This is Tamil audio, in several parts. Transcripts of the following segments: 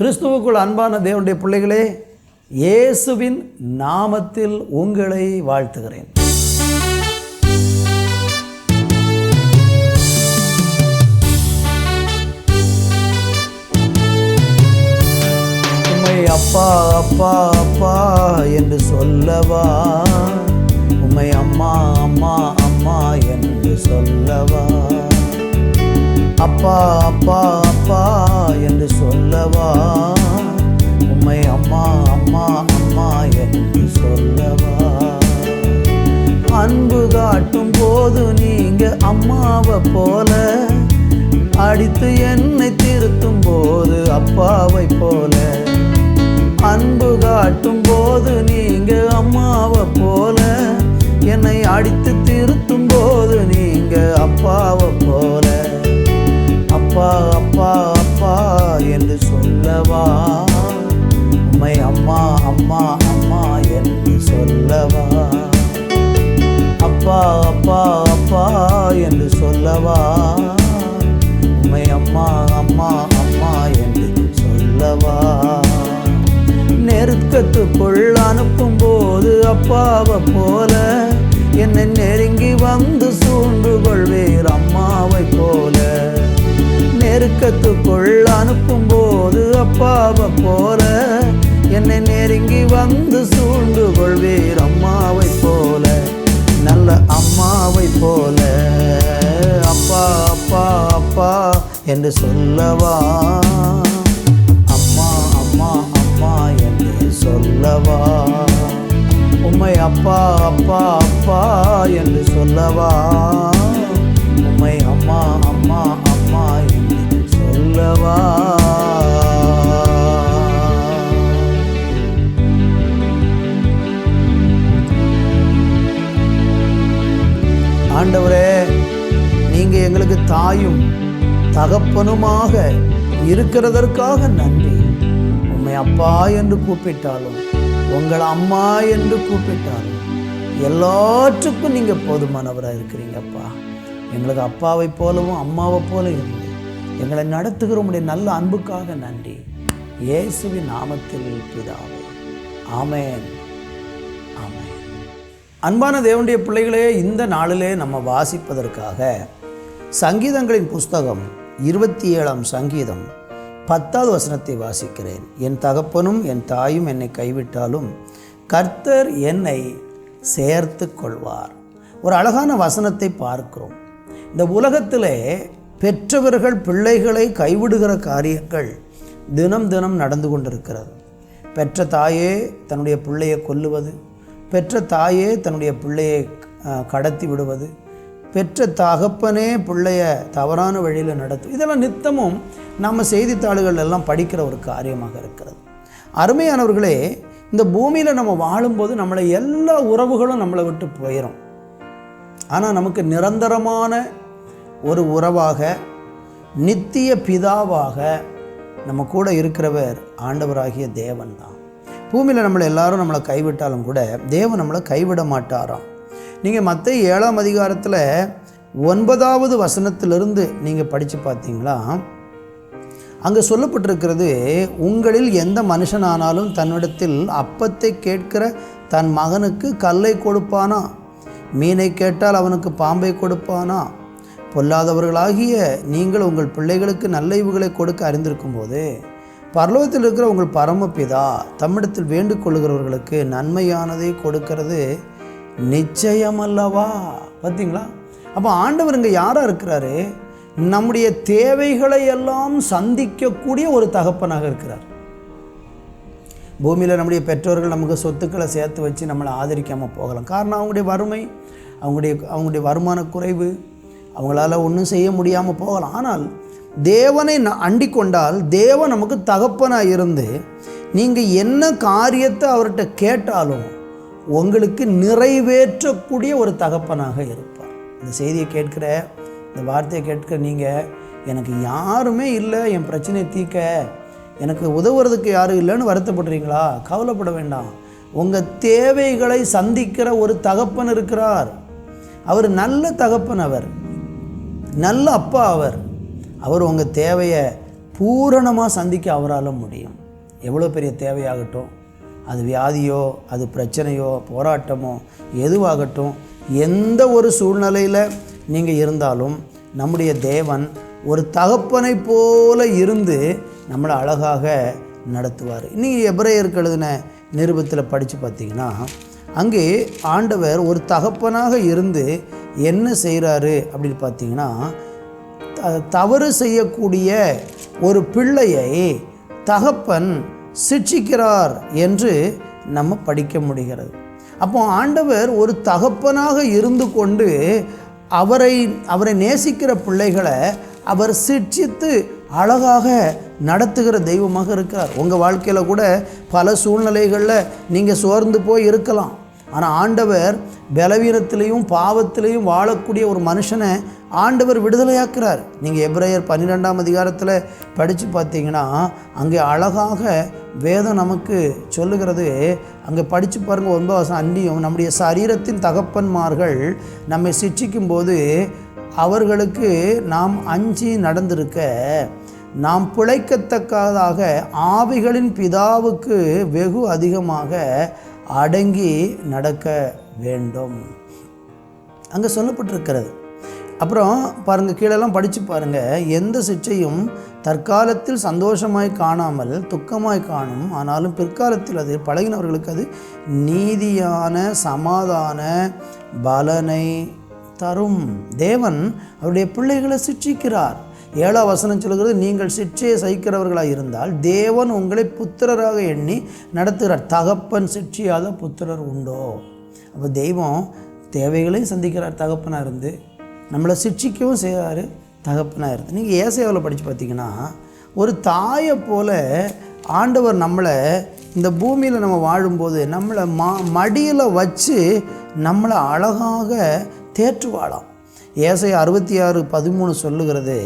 கிறிஸ்துவுக்குள் அன்பான தேவனுடைய பிள்ளைகளே இயேசுவின் நாமத்தில் உங்களை வாழ்த்துகிறேன். அப்பா அப்பா அப்பா என்று சொல்லவா? உம்மை அம்மா அம்மா அம்மா என்று சொல்லவா? அப்பா அப்பா என்று சொல்லவா? உம்மை அம்மா அம்மா அம்மா என்று சொல்லவா? அன்பு காட்டும் போது நீங்க அம்மாவை போல அடித்து என்னை திருத்தும் போது அப்பாவை போல. அன்பு காட்டும் போது நீங்க அம்மாவை போல என்னை அடித்து திருத்தும் நெருக்கத்துக்குள் அனுப்பும் போது அப்பாவை போல என்னை நெருங்கி வந்து சூழ்ந்து கொள்வீர் அம்மாவை போல. நெருக்கத்துக்குள் அனுப்பும் போது அப்பாவை போல என்னை நெருங்கி வந்து சூழ்ந்து கொள்வீர் அம்மாவை போல. நல்ல அம்மாவை போல. அப்பா அப்பா அப்பா என்று சொல்லவா? தாயும் தகப்பனுமாக இருக்கிறதற்காக நன்றி. உம்மை அப்பா என்று கூப்பிட்டாலும் உங்கள் அம்மா என்று கூப்பிட்டாலும் எல்லாற்றுக்கும் நீங்க போதுமானவராக இருக்கிறீங்கப்பா எங்களுக்கு அப்பாவை போலவும் அம்மாவை போல இருந்து எங்களை நடத்துகிற உடைய நல்ல அன்புக்காக நன்றி. இயேசுவின் நாமத்தில் பிதாவே. ஆமேன். ஆமேன். அன்பான தேவனுடைய பிள்ளைகளே இந்த நாளிலே நம்ம வாசிப்பதற்காக சங்கீதங்களின் புஸ்தகம் இருபத்தி ஏழாம் சங்கீதம் பத்தாவது வசனத்தை வாசிக்கிறேன். என் தகப்பனும் என் தாயும் என்னை கைவிட்டாலும் கர்த்தர் என்னை சேர்த்து கொள்வார். ஒரு அழகான வசனத்தை பார்க்கிறோம். இந்த உலகத்திலே பெற்றவர்கள் பிள்ளைகளை கைவிடுகிற காரியங்கள் தினம் தினம் நடந்து கொண்டிருக்கிறது. பெற்ற தாயே தன்னுடைய பிள்ளையை கொல்லுவது பெற்ற தாயே தன்னுடைய பிள்ளையை கடத்தி விடுவது பெற்ற தகப்பனே பிள்ளைய தவறான வழியில் நடத்தும் இதெல்லாம் நித்தமும் நம்ம செய்தித்தாள்கள் எல்லாம் படிக்கிற ஒரு காரியமாக இருக்கிறது. அருமையானவர்களே இந்த பூமியில் நம்ம வாழும்போது நம்மளை எல்லா உறவுகளும் நம்மளை விட்டு போயிடும் ஆனால் நமக்கு நிரந்தரமான ஒரு உறவாக நித்திய பிதாவாக நம்ம கூட இருக்கிறவர் ஆண்டவராகிய தேவன் தான். பூமியில் நம்மளை எல்லாரும் நம்மளை கைவிட்டாலும் கூட தேவன் நம்மளை கைவிட மாட்டாராம். நீங்கள் மற்ற ஏழாம் அதிகாரத்தில் ஒன்பதாவது வசனத்திலிருந்து நீங்கள் படித்து பார்த்தீங்களா அங்கே சொல்லப்பட்டிருக்கிறது உங்களில் எந்த மனுஷனானாலும் தன்னிடத்தில் அப்பத்தை கேட்கிற தன் மகனுக்கு கல்லை கொடுப்பானா? மீனை கேட்டால் அவனுக்கு பாம்பை கொடுப்பானா? பொல்லாதவர்களாகிய நீங்கள் உங்கள் பிள்ளைகளுக்கு நல்ல இவுகளை கொடுக்க அறிந்திருக்கும் போது பரலோகத்தில் இருக்கிற உங்கள் பரமபிதா தம்மிடத்தில் வேண்டுகொள்கிறவர்களுக்கு நன்மையானதை கொடுக்கிறது நிச்சயம் அல்லவா பார்த்தீங்களா அப்போ ஆண்டவர் இங்கே யாராக இருக்கிறாரு? நம்முடைய தேவைகளை எல்லாம் சந்திக்கக்கூடிய ஒரு தகப்பனாக இருக்கிறார். பூமியில் நம்முடைய பெற்றோர்கள் நமக்கு சொத்துக்களை சேர்த்து வச்சு நம்மளை ஆதரிக்காமல் போகலாம். காரணம் அவங்களுடைய வறுமை அவங்களுடைய அவங்களுடைய வருமான குறைவு அவங்களால ஒன்றும் செய்ய முடியாமல் போகலாம். ஆனால் தேவனை ந- அண்டிக் கொண்டால் தேவன் நமக்கு தகப்பனாக இருந்து நீங்கள் என்ன காரியத்தை அவர்கிட்ட கேட்டாலும் உங்களுக்கு நிறைவேற்றக்கூடிய ஒரு தகப்பனாக இருப்பார். இந்த செய்தியை கேட்கிற இந்த வார்த்தையை கேட்கிற நீங்கள் எனக்கு யாருமே இல்லை என் பிரச்சனையை தீர்க்க எனக்கு உதவுறதுக்கு யாரும் இல்லைன்னு வருத்தப்படுறீங்களா? கவலைப்பட வேண்டாம். உங்கள் தேவைகளை சந்திக்கிற ஒரு தகப்பன் இருக்கிறார். அவர் நல்ல தகப்பன் அவர். நல்ல அப்பா அவர். அவர் உங்கள் தேவையை பூரணமாக சந்திக்க அவரால் முடியும். எவ்வளோ பெரிய தேவையாகட்டும். அது வியாதியோ அது பிரச்சனையோ போராட்டமோ எதுவாகட்டும் எந்த ஒரு சூழ்நிலையில் நீங்கள் இருந்தாலும் நம்முடைய தேவன் ஒரு தகப்பனை போல இருந்து நம்மளை அழகாக நடத்துவார். நீங்கள் எப்ரேயருக்கு எழுதின நிருபத்தில் படித்து பார்த்தீங்கன்னா அங்கே ஆண்டவர் ஒரு தகப்பனாக இருந்து என்ன செய்கிறாரு அப்படின்னு பார்த்தீங்கன்னா தவறு செய்யக்கூடிய ஒரு பிள்ளையை தகப்பன் சிட்சிக்கிறார் என்று நம்ம படிக்க முடிகிறது. அப்போ ஆண்டவர் ஒரு தகப்பனாக இருந்து கொண்டு அவரை அவரை நேசிக்கிற பிள்ளைகளை அவர் சிட்சித்து அழகாக நடத்துகிற தெய்வமாக இருக்கிறார் உங்கள் வாழ்க்கையில் கூட பல சூழ்நிலைகளில் நீங்கள் சோர்ந்து போய் இருக்கலாம். ஆனால் ஆண்டவர் பலவீனத்திலையும் பாவத்திலையும் வாழக்கூடிய ஒரு மனுஷனை ஆண்டவர் விடுதலையாக்குறார். நீங்கள் எப்ரேயர் பன்னிரெண்டாம் அதிகாரத்தில் படித்து பார்த்தீங்கன்னா அங்கே அழகாக வேதம் நமக்கு சொல்லுகிறது அங்கே படித்து பாருங்கள் ஒன்பது வருஷம் அன்றியும் நம்முடைய சரீரத்தின் தகப்பன்மார்கள் நம்மை சிட்சிக்கும் போது அவர்களுக்கு நாம் அஞ்சி நடந்திருக்க நாம் பிழைக்கத்தக்கதாக ஆவிகளின் பிதாவுக்கு வெகு அதிகமாக அடங்கி நடக்க வேண்டும். அங்கே சொல்லப்பட்டிருக்கிறது. அப்புறம் பாருங்கள் கீழெல்லாம் படித்து பாருங்கள் எந்த சிச்சையும் தற்காலத்தில் சந்தோஷமாய் காணாமல் துக்கமாய் காணும். ஆனாலும் பிற்காலத்தில் அது பழகினவர்களுக்கு அது நீதியான சமாதான பலனை தரும். தேவன் அவருடைய பிள்ளைகளை சிட்சிக்கிறார். ஏழா வசனம் சொல்கிறது நீங்கள் சிற்றையை சகிக்கிறவர்களாக இருந்தால் தேவன் உங்களை புத்திரராக எண்ணி நடத்துகிறார். தகப்பன் சிற்றியாத புத்திரர் உண்டோ? அப்போ தெய்வம் தேவைகளையும் சந்திக்கிறார் தகப்பனாக இருந்து. நம்மளை சிட்சிக்கவும் செய்கிறாரு. தகப்பனாக இருந்து நீங்கள் ஏசையாவில் படித்து பார்த்தீங்கன்னா ஒரு தாயை போல ஆண்டவர் நம்மளை இந்த பூமியில் நம்ம வாழும்போது நம்மளை மா மடியில் வச்சு நம்மளை அழகாக தேற்றுவாளாம். ஏசை அறுபத்தி ஆறு பதிமூணு சொல்லுகிறது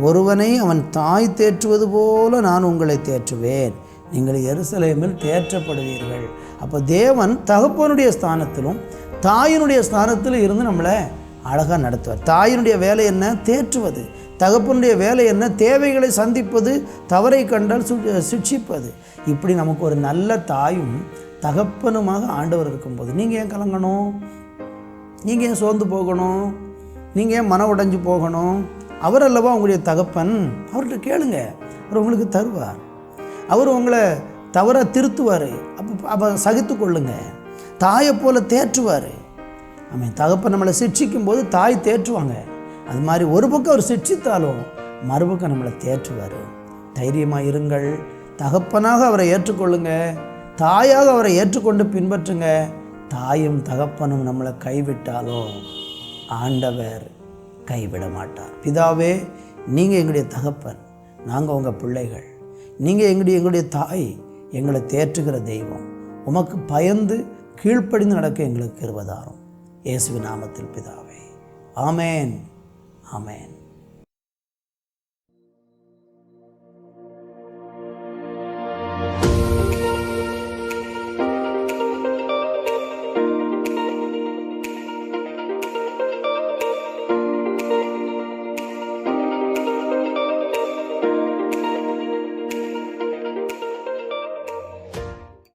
ஒருவனை அவன் தாய் தேற்றுவது போல நான் உங்களை தேற்றுவேன். நீங்கள் எருசலேமில் தேற்றப்படுவீர்கள். அப்போ தேவன் தகப்பனுடைய ஸ்தானத்திலும் தாயினுடைய ஸ்தானத்திலும் இருந்து நம்மளை அழகாக நடத்துவார். தாயினுடைய வேலை என்ன? தேற்றுவது. தகப்பனுடைய வேலை என்ன? தேவைகளை சந்திப்பது. தவறை கண்டால் சு சிட்சிப்பது இப்படி நமக்கு ஒரு நல்ல தாயும் தகப்பனுமாக ஆண்டவர் இருக்கும்போது நீங்கள் ஏன் கலங்கணும்? நீங்கள் ஏன் சோர்ந்து போகணும்? நீங்கள் ஏன் மன உடைஞ்சு போகணும்? அவர் அல்லவா உங்களுடைய தகப்பன்? அவர்கிட்ட கேளுங்க. அவர் உங்களுக்கு தருவார். அவர் உங்களை தவற திருத்துவார். அப்போ அப்போ சகித்து கொள்ளுங்க தாயை போல தேற்றுவார். அவன் தகப்பன் நம்மளை சிட்சிக்கும் போது தாய் தேற்றுவாங்க. அது மாதிரி ஒரு பக்கம் அவர் சிட்சித்தாலும் மறுபக்கம் நம்மளை தேற்றுவார். தைரியமாக இருங்கள். தகப்பனாக அவரை ஏற்றுக்கொள்ளுங்க. தாயாக அவரை ஏற்றுக்கொண்டு பின்பற்றுங்க. தாயும் தகப்பனும் நம்மளை கைவிட்டாலும் ஆண்டவர் கைவிட மாட்டார் பிதாவே நீங்கள் எங்களுடைய தகப்பன். நாங்கள் உங்கள் பிள்ளைகள். நீங்கள் எங்களுடைய எங்களுடைய தாய் எங்களை தேற்றுகிற தெய்வம். உமக்கு பயந்து கீழ்ப்படிந்து நடக்க எங்களுக்கு இருபதாரம் இயேசுவின் நாமத்தில் பிதாவே. ஆமேன். ஆமேன்.